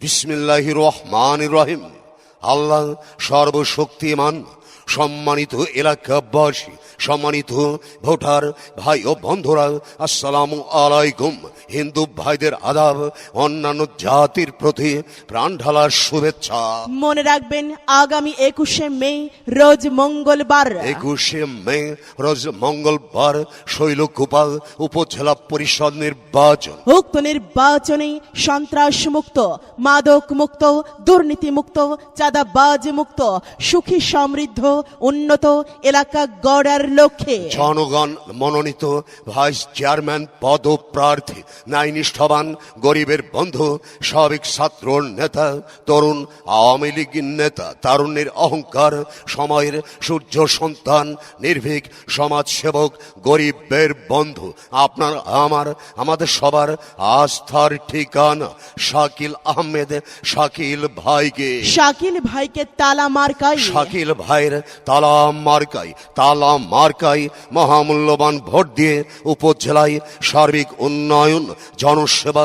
বিসমিল্লাহ রহমান রহিম। আল্লাহ সর্বশক্তিমান। সম্মানিত এলাকাবাসী সম্মানিত ভোটার ভাই ও বন্ধুরা আসসালামু আলাইকুম। হিন্দু ভাইদের আদাব অন্যান্য জাতির প্রতি প্রাণ ঢালার শুভেচ্ছা। মনে রাখবেন আগামী একুশে মে রোজ মঙ্গলবার। একুশে মে রোজ মঙ্গলবার শৈলকুপাল উপজেলা পরিষদ নির্বাচন। উক্ত নির্বাচনে সন্ত্রাস মুক্ত মাদক মুক্ত দুর্নীতি মুক্ত চাঁদাবাজ মুক্ত সুখী সমৃদ্ধ উন্নত এলাকা গড়ার লক্ষ্যে। জনগণ মনোনীত ভাইস চেয়ারম্যান পদপ্রার্থী ন্যায়নিষ্ঠবান গরিবের বন্ধু সাবেক ছাত্র নেতা তরুণ আওয়ামী লীগ নেতা তারুণ্যের অহংকার সময়ের সূর্য সন্তান নির্ভীক সমাজসেবক গরিবের বন্ধু। আপনার আমার আমাদের সবার আস্থার ঠিকানা শাকিল আহমেদ শাকিল ভাইকে। শাকিল ভাইকে তালা মার্কাই শাকিল ভাইয়ের তালা মার্কাই তালা মার্কাই মহামূল্যবান ভোট দিয়ে উপজেলায় সার্বিক উন্নয়ন জনসেবা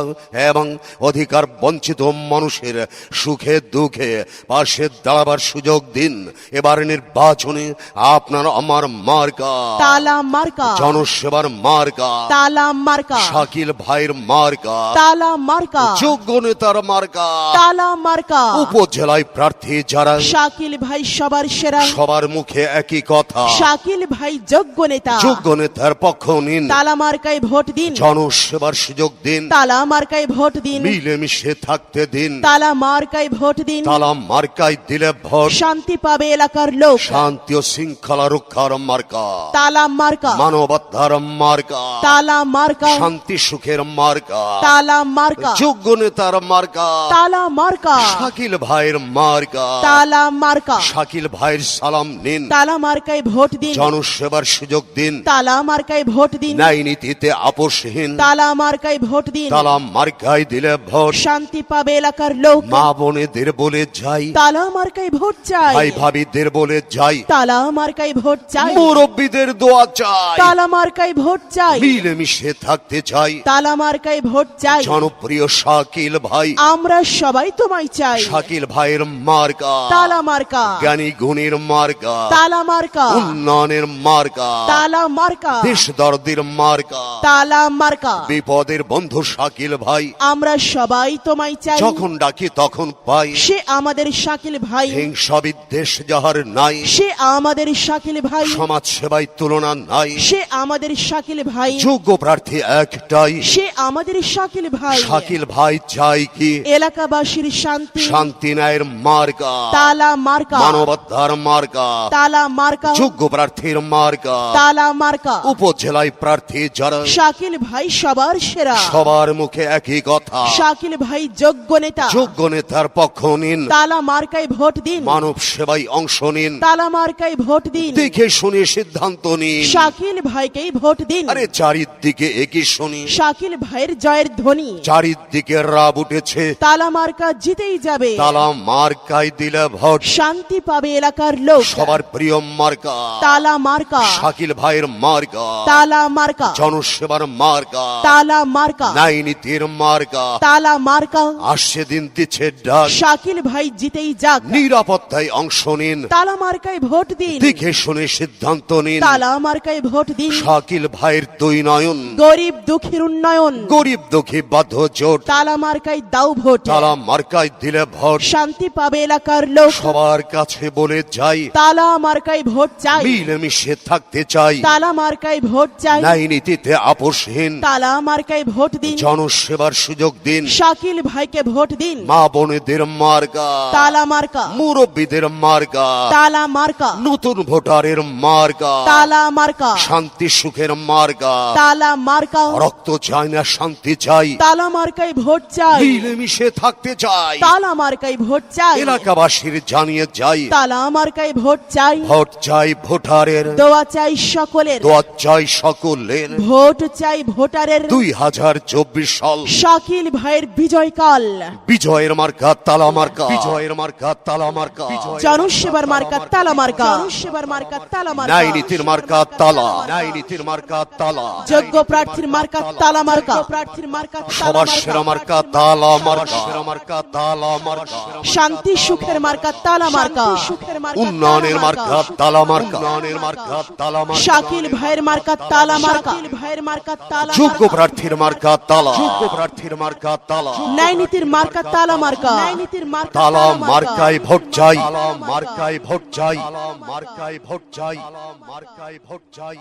এবং অধিকার বঞ্চিত মানুষের সুখে দুঃখে পাশে দাঁড়াবার সুযোগ দিন। এবার নির্বাচনে আপনার আমার মার্কা। তালা মার্কা। জনসেবার মার্কা। তালা মার্কা। শাকিল ভাইয়ের মার্কা। তালা মার্কা। যোগ্য নেতার মার্কা। তালা মার্কা। উপজেলায় প্রার্থী যারা শাকিল ভাই সবার সেরা। সবার মুখে একই কথা। শাকিল ভাই যোগ্য নেতা। যোগ্য নেতার পক্ষ নিন। তালা মার্কায় ভোট দিন। জনসেবার সুযোগ দিন। তালা মার্কায় ভোট দিন। মিলেমিশে থাকতে দিন। তালা মার্কায় ভোট দিন। তালা মার্কায় দিলে ভোট। শান্তি পাবে এলাকার লোক। শান্তি ও শৃঙ্খলা রক্ষার মার্কা। তালা মার্কা। মানবতার মার্কা। তালা মার্কা। শান্তি সুখের মার্কা। তালা মার্কা। যোগ্য নেতার মার্কা। তালা মার্কা। শাকিল ভাইয়ের মার্কা। তালা মার্কা। শাকিল ভাইয়ের সালাম নিন। তালা মার্কায় ভোট দিন। জনসেবার সুযোগ দিন। তালা মার্কায় ভোট দিন। ন্যায় নীতিতে আপোষহীন। তালা মার্কায় ভোট দিন। তালা মার্কায় দিলে ভোট। শান্তি পাবে এলাকার লোক। মা বোনেদের বলে যাই। তালা মার্কায় ভোট চাই। ভাই ভাবিদের বলে যাই। তালা মার্কায় ভোট চাই। মুরব্বীদের দোয়া চাই। তালা মার্কায় ভোট চাই। মিলেমিশে থাকতে চাই। তালা মার্কায় ভোট চাই। জনপ্রিয় শাকিল ভাই। আমরা সবাই তোমায় চাই। শাকিল ভাইয়ের মার্কা। তালা মার্কা জ্ঞানী গুণীর মার্কা। তালা মার্কা। উন্নয়নের মার্কা। তালা মার্কা। দেশ দর্দির মার্কা। তালা মার্কা। বিপদের বন্ধু শাকিল ভাই। আমরা সবাই তোমায় চাই। যখন ডাকি তখন পাই। সে আমাদের শাকিল ভাই। হিংসা বিদ্বেষ যাহার নাই। সে আমাদের শাকিল ভাই। সমাজ সেবায় তুলনা নাই। সে আমাদের শাকিল ভাই। যোগ্য প্রার্থী একটাই। সে আমাদের শাকিল ভাই। শাকিল ভাই চাই কি? এলাকাবাসীর শান্তি। শান্তি ন্যায়ের মার্কা। তালা মার্কা। মানবতার মার্কা তালা মার্কা যোগ্য প্রার্থীর মার্কা তালা মার্কা উপজেলায় প্রার্থী যারা শাকিল ভাই সবার সেরা সবার মুখে একই কথা শাকিল ভাই যোগ্য নেতা যোগ্য নেতার পক্ষ নিন তালা মার্কায় ভোট দিন মানব সেবায় অংশ নিন তালা মার্কায় ভোট দিন দেখে শুনে সিদ্ধান্ত নিন শাকিল ভাইকেই ভোট দিন আরে চারিদিকে একই শুনি শাকিল ভাইয়ের জয়ের ধ্বনি চারিদিকে রাব উঠেছে তালা মার্কা জিতেই যাবে তালা মার্কায় দিলে ভোট শান্তি পাবে এলাকার লোক সবার প্রিয় মার্কা। তালা মার্কা শাকিল ভাইয়ের মার্কা। তালা মার্কা জনসেবার মার্কা। তালা মার্কা ন্যায় নীতির মার্কা। তালা মার্কা আসছে দিন দিচ্ছে ডাক। শাকিল ভাই জিতেই যাক। নিরাপত্তায় অংশ নিন। তালা মার্কায় ভোট দিন। দেখে শুনে সিদ্ধান্ত নিন। তালা মার্কায় ভোট দিন। শাকিল ভাইয়ের দুই নয়ন। গরিব দুঃখীর উন্নয়ন। গরিব দুঃখী বাধ্য জোট। তালা মার্কায় দাও ভোট। তালা মার্কায় দিলে ভোট। শান্তি পাবে এলাকার লোক। সবার কাছে বলে যাই। তালা মার্কায় ভোট চাই। মিলেমিশে থাকতে চাই। তালা মার্কায় ভোট চাই। ন্যায় নীতিতে আপোষহীন। তালা মার্কায় ভোট দিন। জনসেবার সুযোগ দিন। শাকিল ভাইকে ভোট দিন। মা বোনেদের মার্কা। তালা মার্কা। মুরব্বীদের মার্কা। তালা মার্কা। নতুন ভোটারের মার্কা। তালা মার্কা। শান্তি সুখের মার্কা। তালা মার্কা। রক্ত চাই না শান্তি চাই। তালা মার্কাই ভোট চাই। মিলেমিশে থাকতে চাই। তালা মার্কাই ভোট চাই। এলাকাবাসীর জানিয়ে যাই। তালা মার্কায় ভোট চাই ভোট চাই ভোটারের দোয়া চাই সকলের দোয়া চাই সকলের ভোট চাই ভোটারের দুই হাজার চব্বিশ সাল শাকিল ভাইয়ের বিজয়কাল বিজয়ের মার্কা তালা মার্কা বিজয়ের মার্কা তালা মার্কা জনসেবার মার্কা তালা মার্কা জনসেবার মার্কা তালা মার্কা নীতির মার্কা তালা নীতির মার্কা তালা যোগ্য প্রার্থীর মার্কা তালা মার্কা প্রার্থীর মার্কা সবার সেরা মার্কা তালা মার্কা সেরা মার্কা তালা মার্কা শান্তি সুখের মার্কা তালা মার্কা সুখের মার্কা উন্নয়নের মার্কা। তালা মার্কা। উন্নয়নের মার্কা। তালা মার্কা। শাকিল ভাইয়ের মার্কা তালা মার্কা। ভাইয়ের মার্কা তালা যোগ্য প্রার্থীর মার্কা তালা। যোগ্য প্রার্থীর মার্কা তালা। নাইনীতির মার্কা তালা মার্কা। নাইনীতির মার্কা তালা মার্কায় ভোট চাই। মার্কায় ভোট চাই। মার্কায় ভোট চাই। মার্কায় ভোট চাই।